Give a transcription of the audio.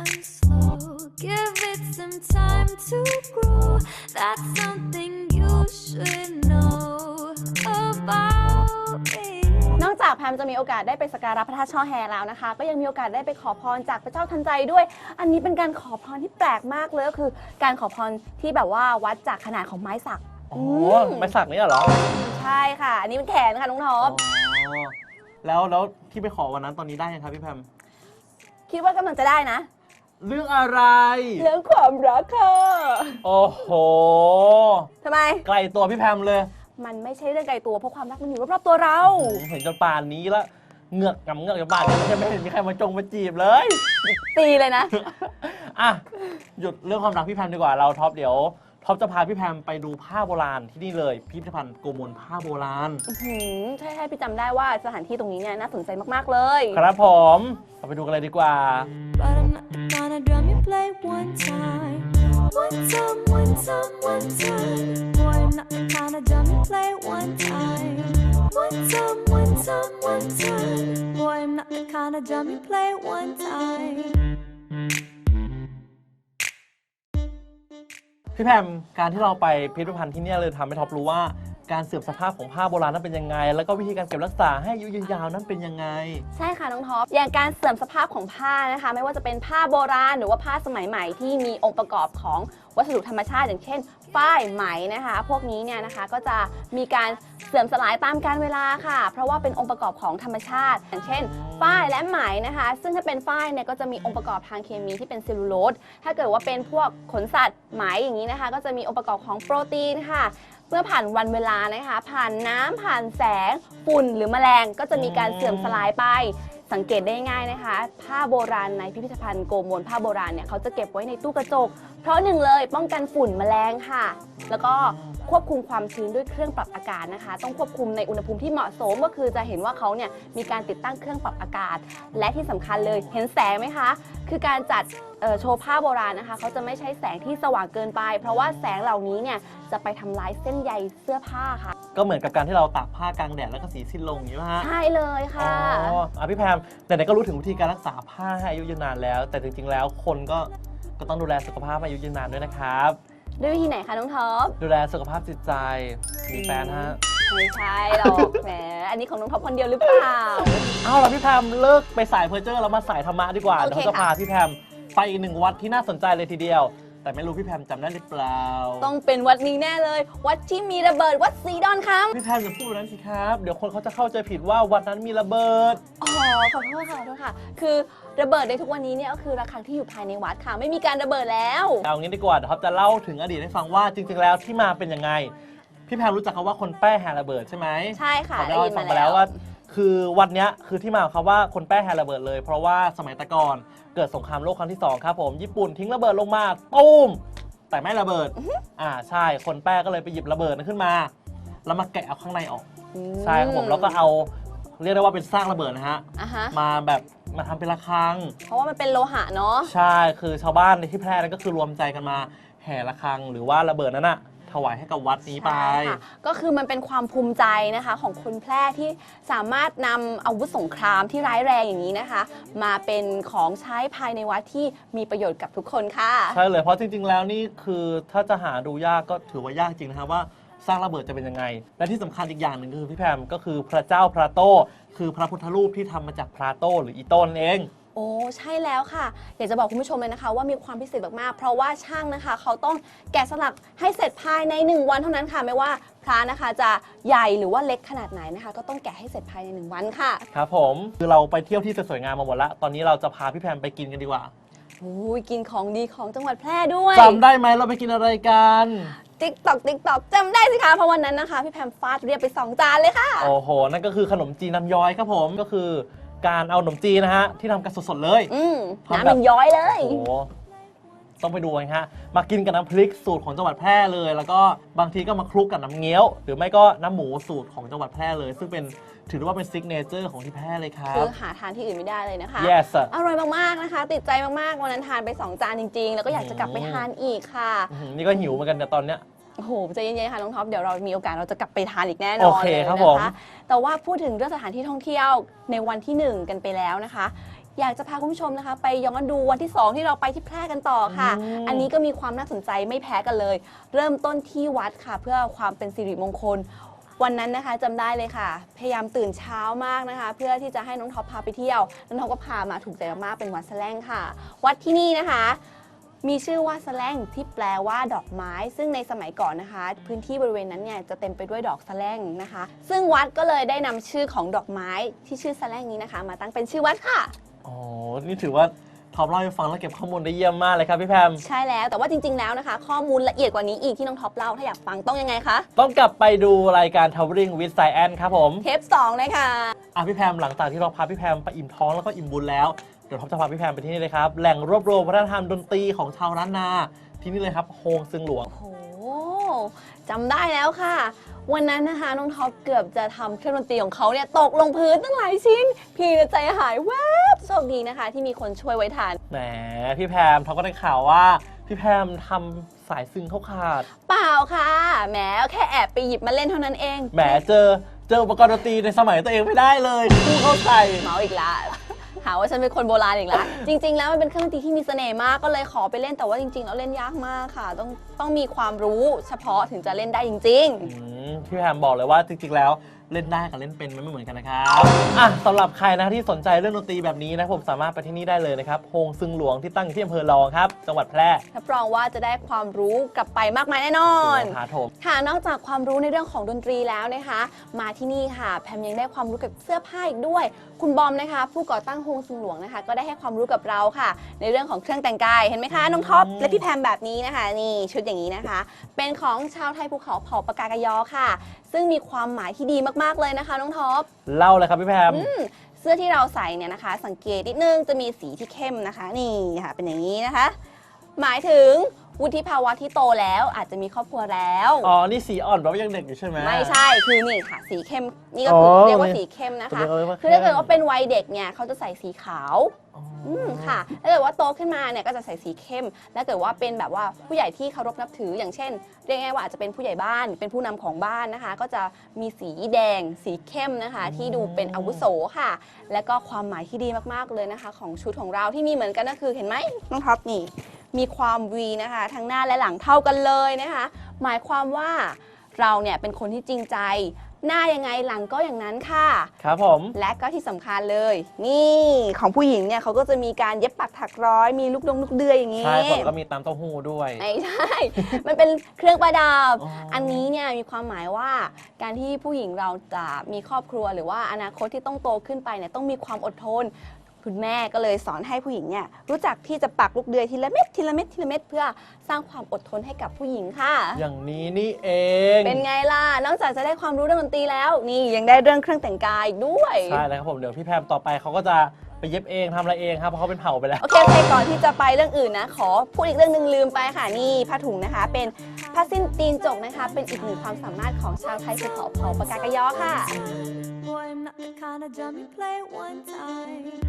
and slow. Give it some time to grow. That's something you should know about me. นอกจากแพมจะมีโอกาสได้ไปสักการะพระธาตุช่อแฮแล้วนะคะ ก็ยังมีโอกาสได้ไปขอพรจากพระเจ้าทันใจด้วย อันนี้เป็นการขอพรที่แปลกมากเลยก็คือ การขอพรที่แบบว่าวัดจากขนาดของไม้สักอ๋อไม่สักเนี่ยเหรอใช่ค่ะ อันนี้เป็นแขนค่ะน้องท็ออ๋ปอแล้วแล้วที่ไปขอวันนั้นตอนนี้ได้ยังครับพี่แพม คิดว่ากำลังจะได้นะ เรื่องอะไร เรื่องความรักค่ะโอ้โห ทำไม ไกลตัวพี่แพมเลย มันไม่ใช่เรื่องไกลตัวเพราะความรักมันอยู่รอบๆตัวเรา เห็นจนป่านนี้แล้วเหงือกงำเหงือกจนป่านนี้ยังไม่เห็นมีใครมาจงมาจีบเลย ตีเลยนะ อะ หยุดเรื่องความรักพี่แพมดีกว่าเราท็อปเดี๋ยวท็อปจะพาพี่แพมไปดูผ้าโบราณที่นี่เลยพิพิธภัณฑ์โกมลผ้าโบราณอื้อหือใช่ใช่พี่จำได้ว่าสถานที่ตรงนี้เนี่ยน่าสนใจมากๆเลย ครับผมเราไปดูกันเลยดีกว่า But I'm time, one time, one time. Boy, I'm not the kind of drum you play one time. One time, one time, one time. Boy, I'm not the kind of drum you play one time. พี่แพมการที่เราไปพิพิธภัณฑ์ที่เนี่ยเลยทำให้ท็อปรู้ว่า การเสื่อมสภาพของผ้าโบราณนั้นเป็นยังไง แล้วก็วิธีการเก็บรักษาให้อายุยืนยาวนั้นเป็นยังไง ใช่ค่ะน้องท็อปอย่างการเสื่อมสภาพของผ้านะคะ ไม่ว่าจะเป็นผ้าโบราณหรือว่าผ้าสมัยใหม่ที่มีองค์ประกอบของวัสดุธรรมชาติอย่างเช่นฝ้ายไหมนะคะ พวกนี้เนี่ยนะคะก็จะมีการเสื่อมสลายตามกาลเวลาค่ะ เพราะว่าเป็นองค์ประกอบของธรรมชาติ อย่างเช่น ฝ้ายและไหมนะคะ ซึ่งถ้าเป็นฝ้ายเนี่ยก็จะมีองค์ประกอบทางเคมีที่เป็นเซลลูโลสถ้าเกิดว่าเป็นพวกขนสัตว์ไหมอย่างนี้นะคะ ก็จะมีองค์ประกอบของโปรตีนค่ะเมื่อผ่านวันเวลานะคะ ผ่านน้ำผ่านแสงฝุ่นหรือแมลงก็จะมีการเสื่อมสลายไป สังเกตได้ง่ายนะคะ ผ้าโบราณในพิพิธภัณฑ์โกมลผ้าโบราณเนี่ยเขาจะเก็บไว้ในตู้กระจก เพราะหนึ่งเลยป้องกันฝุ่นแมลงค่ะ แล้วก็ควบคุมความชื้นด้วยเครื่องปรับอากาศนะคะ ต้องควบคุมในอุณหภูมิที่เหมาะสมก็คือจะเห็นว่าเขาเนี่ยมีการติดตั้งเครื่องปรับอากาศ และที่สำคัญเลยเห็นแสงไหมคะ คือการจัดเอ่อโชว์ผ้าโบราณนะคะ เขาจะไม่ใช้แสงที่สว่างเกินไป เพราะว่าแสงเหล่านี้เนี่ยจะไปทำลายเส้นใยเสื้อผ้าค่ะ ก็เหมือนกับการที่เราตากผ้ากลางแดดแล้วก็สีสิ้นลงอย่างนี้ป่ะฮะใช่เลยค่ะอ๋ออะพี่แพมแต่ไหนๆก็รู้ถึงวิธีการรักษาผ้าให้อายุยืนนานแล้ว แต่จริงๆแล้วคนก็ ก็ต้องดูแลสุขภาพให้อายุยืนนานด้วยนะครับ ด้วยวิธีไหนคะน้องท็อปดูแลสุขภาพจิตใจมีแฟนฮะไม่ใช่หรอกแหมอันนี้ของน้องท็อปคนเดียวหรือเปล่าเอาล่ะพี่แพมเลิกไปสายเพอร์เจอร์แล้วมาสายธรรมะดีกว่าโอเดี๋ยวเคเขาจะค่ะพาพี่แพมไปอีกหนึ่งวัดที่น่าสนใจเลยทีเดียว แต่ไม่รู้พี่แพมจำได้หรือเปล่า ต้องเป็นวัดนี้แน่เลย วัดที่มีระเบิดวัดสีดอนคพี่แพมอย่าพูดแบบนั้นสิครับ เดี๋ยวคนเขาจะเข้าใจผิดว่าวัดนั้นมีระเบิดำอ๋อขอโทษค่ะขอโทษค่ะ คือระเบิดในทุกวันนี้เนี่ยก็คือระฆังที่อยู่ภายในวัดค่ะ ไม่มีการระเบิดแล้ว เอางี้ดีกว่าเดี๋ยวท็อปจะเล่าถึงอดีตให้ฟังว่าจริงๆแล้วที่มาเป็นยังไง พี่แพมรู้จักคำว่าคนแป้แฮระเบิดใช่ไหมใช่ค่ะเขาได้เล่ายิให้นฟัมางไปแล้แล้ววว่า คือวันเนี้ยคือที่มาของคำว่าคนแป้แฮระเบิดเลย เพราะว่าสมัยแตะก่อนเกิดสงครามโลกครั้งที่สองครับผมญี่ปุ่นทิ้งระเบิดลงมาตุ้มแต่ไม่ระเบิด อ่าใช่คนแป้ก็เลยไปหยิบระเบิดนั้นขึ้นมา แล้วมาแกะเอาข้างในออกอืมใช่ครับผมแล้วก็เอาเรียกได้ว่าเป็นสร้างระเบิดนะฮะอะฮะ มาแบบมาทำเป็นระฆัง เพราะว่ามันเป็นโลหะเนาะ ใช่ คือชาวบ้านในที่แพร่นั้นก็คือรวมใจกันมาแห่ระฆังหรือว่าระเบิดนั้นอะ ถวายให้กับวัดนี้ไป ใช่ค่ะก็คือมันเป็นความภูมิใจนะคะของคนแพร่ที่สามารถนำอาวุธสงครามที่ร้ายแรงอย่างนี้นะคะ มาเป็นของใช้ภายในวัดที่มีประโยชน์กับทุกคนค่ะ ใช่เลยเพราะจริง ๆ แล้วนี่คือถ้าจะหาดูยากก็ถือว่ายากจริงนะครับว่าสร้างระเบิดจะเป็นยังไง และที่สำคัญอีกอย่างหนึ่งคือพี่แพมก็คือพระเจ้าพระโต คือพระพุทธรูปที่ทำมาจากพระโตหรืออีโต้นนเอง โอ้ใช่แล้วค่ะ อยากจะบอกคุณผู้ชมเลยนะคะ ว่ามีความพิเศษมากๆ เพราะว่าช่างนะคะ เขาต้องแกะสลักให้เสร็จภายใน 1 วันเท่านั้นค่ะ ไม่ว่าพระนะคะจะใหญ่หรือว่าเล็กขนาดไหนนะคะ ก็ต้องแกะให้เสร็จภายใน 1 วันค่ะครับผมคือเราไปเที่ยวที่สวยๆงามมาหมดแล้วตอนนี้เราจะพาพี่แพมไปกินกันดีกว่าโอ้ยกินของดีของจังหวัดแพร่ด้วยจำได้ไหมเราไปกินอะไรกันติ๊กตอกติ๊กตอกจำได้สิคะเพราะวันนั้นนะคะ พี่แพมฟาดเรียบไป 2 จานเลยค่ะ โอ้โห นั่นก็คือขนมจีนน้ำย้อยครับผมก็คือ การเอาขนมจีนนะฮะที่ทำกันสดๆเลย อืมทำแบบ น้ำมันย้อยเลย โอ้โหต้องไปดูกันฮะมากินกับน้ำพริกสูตรของจังหวัดแพร่เลย แล้วก็บางทีก็มาคลุกกับน้ำเงี้ยว หรือไม่ก็น้ำหมูสูตรของจังหวัดแพร่เลย ซึ่งเป็นถือได้ว่าเป็นซิกเนเจอร์ของที่แพร่เลยครัคืบ อหาทานที่อื่นไม่ได้เลยนะคะ yes อะ อร่อยมาก ๆ นะคะ ติดใจมาก ๆ วันนั้นทานไป 2 จานจริง ๆ แล้วก็อยากจะกลับไปทานอีกค่ะ อื้อหือนี่ก็หิวเหมือนกันแต่ตอนเนี้ย โอ้โหใจเย็นๆค่ะน้องท็อปเดี๋ยวเรามีโอกาสเราจะกลับไปทานอีกแน่นอนโอเคเลยครับนะผมคะแต่ว่าพูดถึงเรื่องสถานที่ท่องเที่ยวในวันที่1กันไปแล้วนะคะ อยากจะพาคุณผู้ชมนะคะ ไปย้อนดูวันที่2ที่เราไปที่แพร่กันต่อค่ะ อืม อันนี้ก็มีความน่าสนใจไม่แพ้กันเลย เริ่มต้นที่วัดค่ะ เพื่อความเป็นสิริมงคล วันนั้นนะคะจำได้เลยค่ะ พยายามตื่นเช้ามากนะคะ เพื่อที่จะให้น้องท็อปพาไปเที่ยวน้องท็อปก็พามาถูกใจมากๆเป็นวัดแสลงค่ะ วัดที่นี่นะคะ มีชื่อว่าแสลงที่แปลว่าดอกไม้ ซึ่งในสมัยก่อนนะคะ พื้นที่บริเวณนั้นเนี่ยจะเต็มไปด้วยดอกแสลงนะคะ ซึ่งวัดก็เลยได้นำชื่อของดอกไม้ที่ชื่อแสลงนี้นะคะ มาตั้งเป็นชื่อวัดค่ะอ๋อนี่ถือว่าท็อปเล่าให้ฟังแล้วเก็บข้อมูลได้เยี่ยมมากเลยครับพี่แพมใช่แล้วแต่ว่าจริงๆแล้วนะคะ ข้อมูลละเอียดกว่านี้อีกที่น้องท็อปเล่าถ้าอยากฟังต้องยังไงคะต้องกลับไปดูรายการ Towering with Science ครับผมเทป2เลยค่ะอะพี่แพมหลังจากที่เราพาพี่แพมไปอิ่มท้องแล้วก็อิ่มบุญแล้ว เดี๋ยวท็อปจะพาพี่แพมไปที่นี่เลยครับ แหล่งรวบรวมวัฒนธรรมดนตรีของชาวล้านนา ที่นี่เลยครับโฮงซึงหลวง โอ้โหจำได้แล้วค่ะ วันนั้นนะคะน้องท็อปเกือบจะทำเครื่องดนตรีของเขาเนี่ยตกลงพื้นตั้งหลายชิ้น พี่เนี่ยใจหายแวบโชคดีนะคะ ที่มีคนช่วยไว้ทัน แหมพี่แพมท็อปก็ได้ข่าวว่า พี่แพมทำสายซึงเข้าขาด เปล่าค่ะแหมแค่แอบไปหยิบมาเล่นเท่านั้นเองแหมเจอเจออุปกรณ์ดนตรีในสมัยตัวเองไม่ได้เลยคู่เข้าใส่ เมาอีกละ หาว่าฉันเป็นคนโบราณอีกละจริง ๆ แล้วมันเป็นเครื่องดนตรีที่มีเสน่ห์มากก็เลยขอไปเล่นแต่ว่าจริง ๆ แล้วเล่นยากมากค่ะ ต้อง ต้องมีความรู้เฉพาะถึงจะเล่นได้จริง ๆ อืมพี่แพมบอกเลยว่าจริงๆแล้วเล่นได้กับเล่นเป็นมันไม่เหมือนกันนะครับอะสำหรับใครนะที่สนใจเรื่องดนตรีแบบนี้นะผมสามารถไปที่นี่ได้เลยนะครับโฮงซึงหลวงที่ตั้งอยู่ที่อำเภอรองครับจังหวัดแพร่รับรองว่าจะได้ความรู้กลับไปมากมายแน่นอน หาโถม ค่ะ นอกจากความรู้ในเรื่องของดนตรีแล้วนะคะ มาที่นี่ค่ะ แพมยังได้ความรู้เกี่ยวกับเสื้อผ้าอีกด้วย คุณบอมนะคะ ผู้ก่อตั้งโฮงซุงหลวงนะคะ ก็ได้ให้ความรู้กับเราค่ะ ในเรื่องของเครื่องแต่งกาย เห็นไหมคะ น้องท็อปอืมและพี่แพมแบบนี้นะคะ นี่ชุดอย่างนี้นะคะ เป็นของชาวไทยภูเขาเผ่าปากากยอค่ะ ซึ่งมีความหมายที่ดีมากๆเลยนะคะน้องท็อปเล่าเลยครับพี่แพมเสื้อที่เราใส่เนี่ยนะคะ สังเกตนิดนึงจะมีสีที่เข้มนะคะ นี่ค่ะเป็นอย่างนี้นะคะ หมายถึง วุฒิภาวะที่โตแล้วอาจจะมีครอบครัวแล้ว อ๋อ นี่สีอ่อนแบบว่ายังเด็กอยู่ใช่ไหม ไม่ใช่ คือนี่ค่ะ สีเข้ม นี่ก็คือออเรียกว่าสีเข้มนะคะ เรียกว่าคือถ้าเกิดว่าเป็นวัยเด็กเนี่ยเขาจะใส่สีขาวอ๋อออืมค่ะถ้าเกิดว่าโตขึ้นมาเนี่ยก็จะใส่สีเข้ม แล้วเกิดว่าเป็นแบบว่าผู้ใหญ่ที่เคารพนับถือ อย่างเช่น เรียกง่ายๆว่าอาจจะเป็นผู้ใหญ่บ้าน เป็นผู้นำของบ้านนะคะ ก็จะมีสีแดง สีเข้มนะคะ ที่ดูเป็นอาวุโสค่ะ และก็ความหมายที่ดีมากๆเลยนะคะ ของชุดของเราที่มีเหมือนกันก็คือเห็นไหมน้องท็อปนี่ มีความวีนะคะทั้งหน้าและหลังเท่ากันเลยนะคะ หมายความว่าเราเนี่ยเป็นคนที่จริงใจ หน้ายังไงหลังก็อย่างนั้นค่ะ ครับผม และก็ที่สำคัญเลย นี่ของผู้หญิงเนี่ยเขาก็จะมีการเย็บปักถักร้อยมีลูกดงลูกเดือยอย่างนี้ ใช่ผมก็มีตามเต้าหู้ด้วย ไม่ใช่ มันเป็นเครื่องประดับ อ๋ออั อันนี้เนี่ยมีความหมายว่าการที่ผู้หญิงเราจะมีครอบครัวหรือว่าอนาคตที่ต้องโตขึ้นไปเนี่ยต้องมีความอดทน คุณแม่ก็เลยสอนให้ผู้หญิงเนี่ยรู้จักที่จะปักลูกเดือยทีละเม็ดทีละเม็ดทีละเม็ดเพื่อสร้างความอดทนให้กับผู้หญิงค่ะ อย่างนี้นี่เอง เป็นไงล่ะ นอกจากจะได้ความรู้เรื่องดนตรีแล้ว นี่ยังได้เรื่องเครื่องแต่งกายอีกด้วย ใช่แล้วครับผมเดี๋ยวพี่แพมต่อไปเขาก็จะไปเย็บเองทำอะไรเองครับเพราะเขาเป็นเผ่าไปแล้ว โอเคโอเคก่อนที่จะไปเรื่องอื่นนะ ขอพูดอีกเรื่องหนึ่งลืมไปค่ะนี่ผ้าถุงนะคะ เป็นผ้าสิ้นตีนจกนะคะ เป็นอีกหนึ่งความสามารถของชาวไทยภูเขาเผ่าปากากยอค่ะ Boy, I'm not the kind of drum you play one time.